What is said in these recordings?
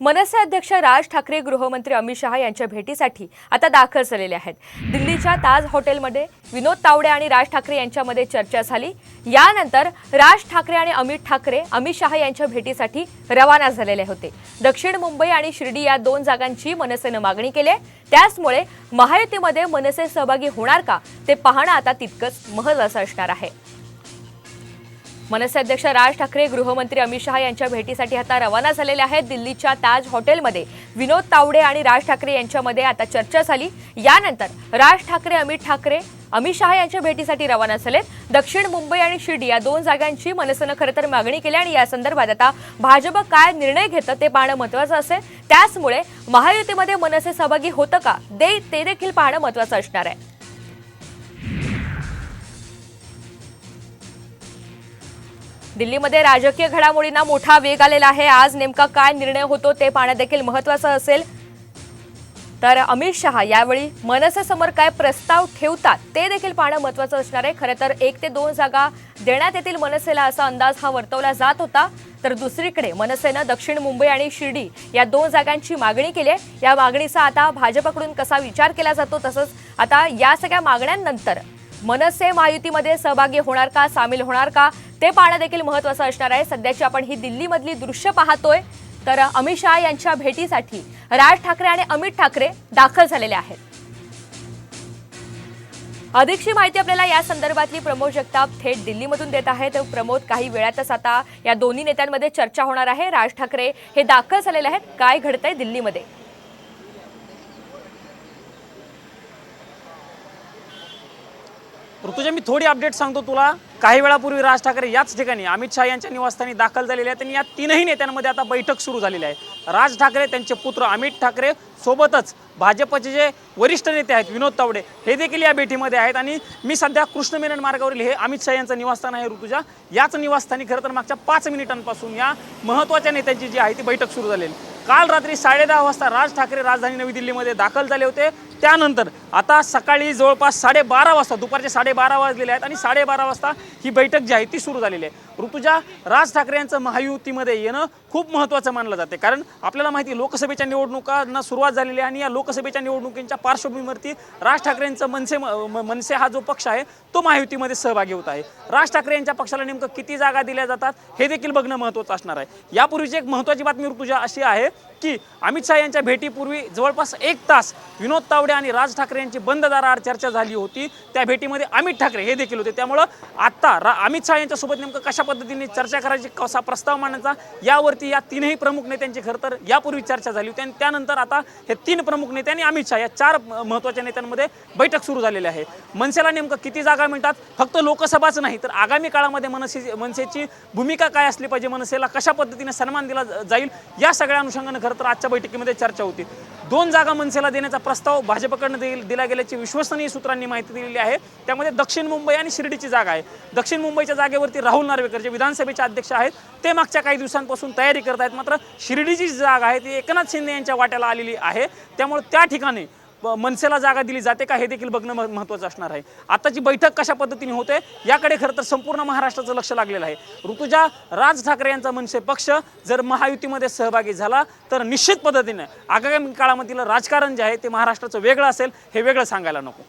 मनसे अध्यक्ष राज ठाकरे गृहमंत्री अमित शहा यांच्या भेटीसाठी आता दाखल झालेले आहेत. दिल्लीच्या ताज हॉटेलमध्ये विनोद तावडे आणि राज ठाकरे यांच्यामध्ये चर्चा झाली. यानंतर राज ठाकरे आणि अमित ठाकरे अमित शहा यांच्या भेटीसाठी रवाना झालेले होते. दक्षिण मुंबई आणि शिर्डी या दोन जागांची मनसेनं मागणी केली त्याचमुळे महायुतीमध्ये मनसे सहभागी होणार का ते पाहणं आता तितकंच महत्वाचं असणार आहे. मनसे अध्यक्ष राज ठाकरे गृहमंत्री अमित शहा यांच्या भेटीसाठी आता रवाना झालेले आहेत दिल्लीच्या ताज हॉटेलमध्ये. विनोद तावडे आणि राज ठाकरे यांच्यामध्ये आता चर्चा झाली. यानंतर राज ठाकरे अमित ठाकरे अमित शहा यांच्या भेटीसाठी रवाना झालेत. दक्षिण मुंबई आणि शिर्डी या दोन जागांची मनसेनं खरं तर मागणी केली आणि या संदर्भात आता भाजप काय निर्णय घेतं ते पाहणं महत्वाचं असेल. त्याचमुळे महायुतीमध्ये मनसे सहभागी होतं का? दे ते देखील पाहणं महत्वाचं असणार आहे. दिल्लीमध्ये राजकीय घडामोडींना मोठा वेग आलेला आहे. आज नेमका काय निर्णय होतो ते पाहणं देखील महत्वाचं असेल. तर अमित शहा यावेळी मनसेसमोर काय प्रस्ताव ठेवतात ते देखील पाहणं महत्वाचं असणार आहे. खरं तर एक ते दोन जागा देण्यात येतील मनसेला असा अंदाज हा वर्तवला जात होता. तर दुसरीकडे मनसेनं दक्षिण मुंबई आणि शिर्डी या दोन जागांची मागणी केली आहे. या मागणीचा आता भाजपकडून कसा विचार केला जातो तसंच आता या सगळ्या मागण्यांनंतर मनसे महायुतीमध्ये सहभागी होणार का सामील होणार का ते पाहणं देखील महत्वाचं असणार आहे. सध्याची आपण ही दिल्लीमधली दृश्य पाहतोय. तर अमित शहा यांच्या भेटीसाठी राज ठाकरे आणि अमित ठाकरे दाखल झालेले आहेत. अधिकची माहिती आपल्याला या संदर्भातली प्रमोद जगताप थेट दिल्लीमधून देत आहेत. प्रमोद काही वेळातच आता या दोन्ही नेत्यांमध्ये चर्चा होणार आहे. राज ठाकरे हे दाखल झालेले आहेत. काय घडतंय दिल्लीमध्ये? ऋतुजा मी थोडी अपडेट सांगतो तुला. काही वेळापूर्वी राज ठाकरे याच ठिकाणी अमित शहा यांच्या निवासस्थानी दाखल झालेले आहेत आणि या तीनही नेत्यांमध्ये आता बैठक सुरू झालेली आहे. राज ठाकरे त्यांचे पुत्र अमित ठाकरे सोबतच भाजपचे जे वरिष्ठ नेते आहेत विनोद तावडे हे देखील या भेटीमध्ये आहेत. आणि मी सध्या कृष्णमेनन मार्गावरील हे अमित शहा यांचं निवासस्थान आहे ऋतुजा. याच निवासस्थानी खरं तर मागच्या पाच मिनिटांपासून या महत्त्वाच्या नेत्यांची जी आहे ती बैठक सुरू झालेली. काल रात्री साडेदहा वाजता राज ठाकरे राजधानी नवी दिल्लीमध्ये दाखल झाले होते. त्यानंतर आता सकाळी जवळपास साडेबारा वाजता दुपारचे साडेबारा वाजलेले आहेत आणि साडेबारा वाजता ही बैठक जी आहे ती सुरू झालेली आहे. ऋतुजा राज ठाकरे यांचं महायुतीमध्ये येणं खूप महत्त्वाचं मानलं जाते. कारण आपल्याला माहिती आहे, लोकसभेच्या निवडणुकांना सुरुवात झालेली आहे आणि या लोकसभेच्या निवडणुकींच्या पार्श्वभूमीवरती राज ठाकरेंचं मनसे मनसे हा जो पक्ष आहे तो महायुतीमध्ये सहभागी होत आहे. राज ठाकरे यांच्या पक्षाला नेमकं किती जागा दिल्या जातात हे देखील बघणं महत्त्वाचं असणार आहे. यापूर्वीची एक महत्त्वाची बातमी ऋतुजा अशी आहे की अमित शहा यांच्या भेटीपूर्वी जवळपास एक तास विनोद तावडे आणि राज ठाकरे यांची बंद दाराआड चर्चा झाली होती. त्या भेटीमध्ये अमित ठाकरे हे देखील होते. त्यामुळं आत्ता रा अमित शहा यांच्यासोबत नेमकं कशा पद्धतीने चर्चा करायची कसा प्रस्ताव मांडायचा यावरती या तीनही प्रमुख नेत्यांची खरं तर यापूर्वी चर्चा झाली होती. आणि त्यानंतर आता हे तीन प्रमुख नेते आणि अमित शहा या चार महत्त्वाच्या नेत्यांमध्ये बैठक सुरू झालेली आहे. मनसेला नेमकं किती जागा मिळतात? फक्त लोकसभाच नाही तर आगामी काळामध्ये मनसे मनसेची भूमिका काय असली पाहिजे? मनसेला कशा पद्धतीने सन्मान दिला जाईल? या सगळ्या अनुषंगाने खरं तर आजच्या बैठकीमध्ये चर्चा होती. दोन जागा मनसेला देण्याचा प्रस्ताव भाजपकडनं देईल दिला गेल्याची विश्वसनीय सूत्रांनी माहिती दिलेली आहे. त्यामध्ये दक्षिण मुंबई आणि शिर्डीची जागा आहे. दक्षिण मुंबईच्या जागेवरती राहुल नार्वेकर जे विधानसभेचे अध्यक्ष आहेत ते मागच्या काही दिवसांपासून तयारी करत आहेत मात्र शिर्डीची जी जागा आहे ती एकनाथ शिंदे यांच्या वाट्याला आलेली आहे. त्यामुळे त्या ठिकाणी मनसेला जागा दिली जाते का हे देखील बघणं महत्त्वाचं असणार आहे. आताची बैठक कशा पद्धतीने होते याकडे खरं तर संपूर्ण महाराष्ट्राचं लक्ष लागलेलं आहे. ऋतुजा राज ठाकरे यांचा मनसे पक्ष जर महायुतीमध्ये सहभागी झाला तर निश्चित पद्धतीने आगामी काळामधील राजकारण जे आहे ते महाराष्ट्राचं वेगळं असेल हे वेगळं सांगायला नको.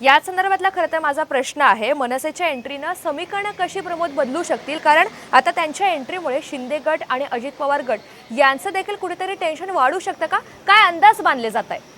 या संदर्भातला खरं तर माझा प्रश्न आहे मनसेच्या एंट्रीनं समीकरणं कशी प्रमोद बदलू शकतील? कारण आता त्यांच्या एंट्रीमुळे शिंदे गट आणि अजित पवार गट यांचं देखील कुठेतरी टेन्शन वाढू शकतं का? काय अंदाज बांधले जात आहे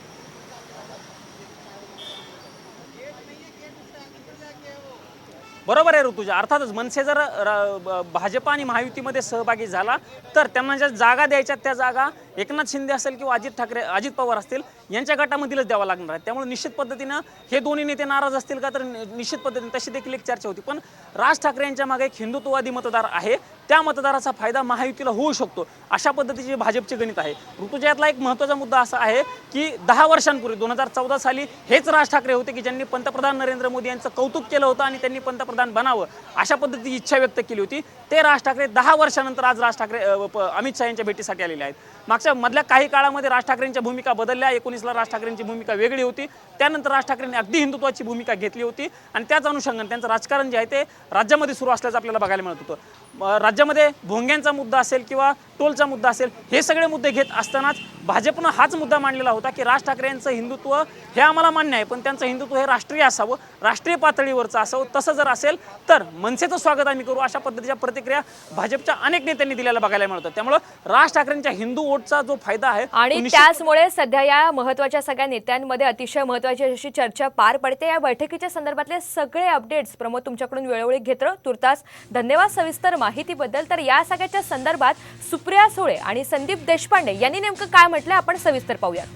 बरोबर आहे ऋतुजा. अर्थातच मनसे जर भाजपा भाजप आणि महायुतीमध्ये सहभागी झाला तर त्यांना ज्या जागा द्यायच्या त्या जागा एकनाथ शिंदे असेल किंवा अजित ठाकरे अजित पवार असतील यांच्या गटामधीलच द्यावा लागणार आहे. त्यामुळे निश्चित पद्धतीनं हे दोन्ही नेते नाराज असतील का तर निश्चित पद्धतीने तशी देखील एक चर्चा होती. पण राज ठाकरे यांच्या मागे एक हिंदुत्ववादी मतदार आहे. त्या मतदाराचा फायदा महायुतीला होऊ शकतो अशा पद्धतीचे भाजपचे गणित आहे. ऋतुजा यातला एक महत्त्वाचा मुद्दा असा आहे की दहा वर्षांपूर्वी दोन हजार चौदा साली हेच राज ठाकरे होते की ज्यांनी पंतप्रधान नरेंद्र मोदी यांचं कौतुक केलं होतं आणि त्यांनी पंतप्रधान बनावं अशा पद्धतीची इच्छा व्यक्त केली होती. ते राज ठाकरे दहा वर्षानंतर आज राज ठाकरे अमित शहा यांच्या भेटीसाठी आलेले आहेत. मागच्या मधल्या काही काळामध्ये राज ठाकरेंच्या भूमिका बदलल्या एकोणीसला राज ठाकरेंची भूमिका वेगळी होती. त्यानंतर राज ठाकरेंनी अगदी हिंदुत्वाची भूमिका घेतली होती आणि त्याच अनुषंगाने त्यांचं राजकारण जे आहे ते राज्यामध्ये सुरू असल्याचं आपल्याला बघायला मिळत होतं. राज्यामध्ये भोंग्यांचा मुद्दा असेल किंवा टोलचा मुद्दा असेल हे सगळे मुद्दे घेत असतानाच भाजपनं हाच मुद्दा मांडलेला होता की राज ठाकरे यांचं हिंदुत्व हे आम्हाला मान्य आहे पण त्यांचं हिंदुत्व हे राष्ट्रीय असावं राष्ट्रीय पातळीवरचं असावं तसं जर असेल तर मनसेचं स्वागत आम्ही करू अशा पद्धतीच्या प्रतिक्रिया भाजपच्या अनेक नेत्यांनी दिलेल्या बघायला मिळतात. त्यामुळं राज ठाकरेंच्या हिंदू वोटचा जो फायदा आहे आणि त्याचमुळे सध्या या महत्त्वाच्या सगळ्या नेत्यांमध्ये अतिशय महत्वाची अशी चर्चा पार पडते. या बैठकीच्या संदर्भातले सगळे अपडेट्स प्रमोद तुमच्याकडून वेळोवेळी घेत. तुर्तास धन्यवाद सविस्तर माहितीबद्दल तर या सगळ्याच्या संदर्भात सुप्रिया सुळे आणि संदीप देशपांडे यांनी नेमकं काय म्हटलं आपण सविस्तर पाहूयात.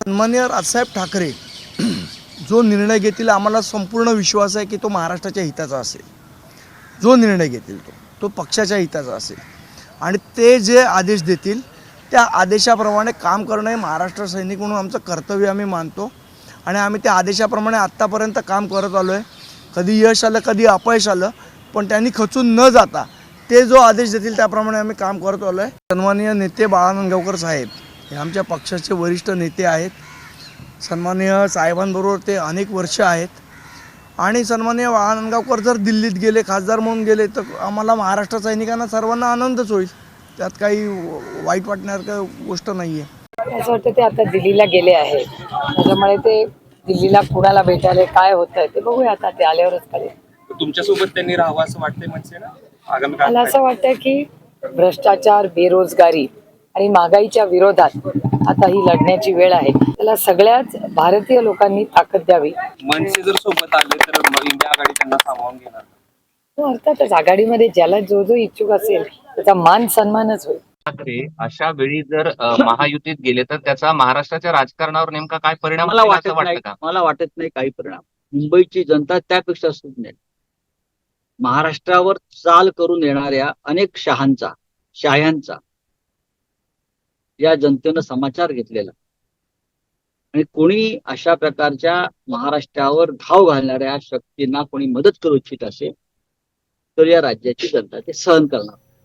सन्मान्य राजसाहेब ठाकरे जो निर्णय घेतील आम्हाला संपूर्ण विश्वास आहे की तो महाराष्ट्राच्या हिताचा असेल. जो निर्णय घेतील तो तो पक्षाच्या हिताचा असेल. आणि ते जे आदेश देतील त्या आदेशाप्रमाणे काम करणं हे महाराष्ट्र सैनिक म्हणून आमचं कर्तव्य आम्ही मानतो. आणि आम्ही त्या आदेशाप्रमाणे आत्तापर्यंत काम करत आलो आहे कधी यश आलं कधी अपयश आलं पण त्यांनी खचून न जाता ते जो आदेश देतील त्याप्रमाणे आम्ही काम करत आलो आहे सन्माननीय नेते बाळानंदगावकर साहेब हे आमच्या पक्षाचे वरिष्ठ नेते आहेत. सन्माननीय साहेबांबरोबर ते अनेक वर्ष आहेत. आणि सन्माननीय बाळानंदगावकर जर दिल्लीत गेले खासदार म्हणून गेले तर आम्हाला महाराष्ट्र सैनिकांना सर्वांना आनंदच होईल. त्यात काही वाईट वाटण्यासारखं गोष्ट नाही आहे असं वाटतं ते आता दिल्लीला गेले आहेत. त्याच्यामुळे ते दिल्लीला कुणाला भेटायला काय होत आहे ते बघूया आता ते आल्यावरच कळेल. तुमच्यासोबत त्यांनी राहावं असं वाटतंय म्हणजे ना? आगामी मला असं वाटतं की भ्रष्टाचार बेरोजगारी आणि महागाईच्या विरोधात आता ही लढण्याची वेळ आहे. त्याला सगळ्याच भारतीय लोकांनी ताकद द्यावी. मनसे जर सोबत आले तर मग इंडिया आघाडी त्यांना सामावून घेणार. हो, अर्थातच आघाडीमध्ये ज्याला जो जो इच्छुक असेल त्याचा मान सन्मानच होईल. ठाकरे अशा वेळी जर अ, महायुतीत गेले तर त्याचा महाराष्ट्राच्या राजकारणावर नेमका काय परिणाम मला होईल वाटत नाही. वाटतं का? मला वाटत नाही काही परिणाम. मुंबईची जनता त्यापेक्षा सुज्ञ आहे. महाराष्ट्रावर चाल करून येणाऱ्या अनेक शहांचा शाह्यांचा या जनतेनं समाचार घेतलेला. आणि कोणी अशा प्रकारच्या महाराष्ट्रावर धाव घालणाऱ्या शक्तींना कोणी मदत करू इच्छित असेल तर या राज्याची जनता ते सहन करणार.